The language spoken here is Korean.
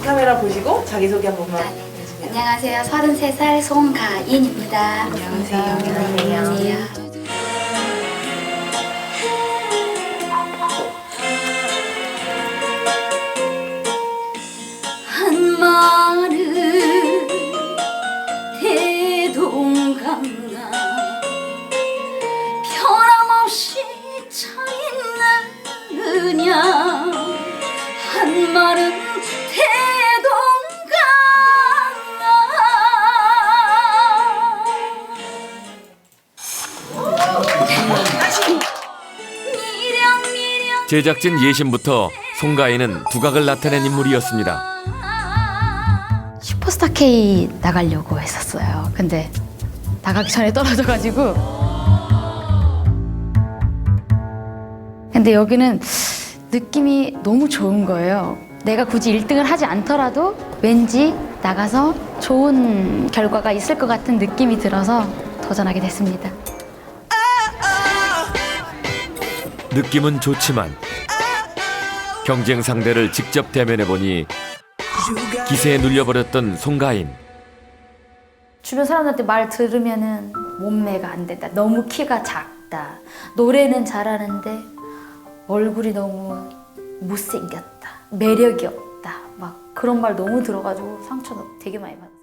카메라 보시고 자기소개 한 번만 네. 해주세요. 안녕하세요. 33살 송가인입니다. 안녕하세요. 안녕하세요. 한 마른 대동강가 변함없이 차 있느냐 한 제작진 예심부터 송가인은 두각을 나타낸 인물이었습니다. 슈퍼스타 K 나가려고 했었어요. 근데 나가기 전에 떨어져가지고. 근데 여기는 느낌이 너무 좋은 거예요. 내가 굳이 1등을 하지 않더라도 왠지 나가서 좋은 결과가 있을 것 같은 느낌이 들어서 도전하게 됐습니다. 느낌은 좋지만 경쟁 상대를 직접 대면해 보니 기세에 눌려버렸던 송가인. 주변 사람들한테 말 들으면은 몸매가 안 된다. 너무 키가 작다. 노래는 잘하는데 얼굴이 너무 못생겼다. 매력이 없다. 막 그런 말 너무 들어가지고 상처 되게 많이 받았어요.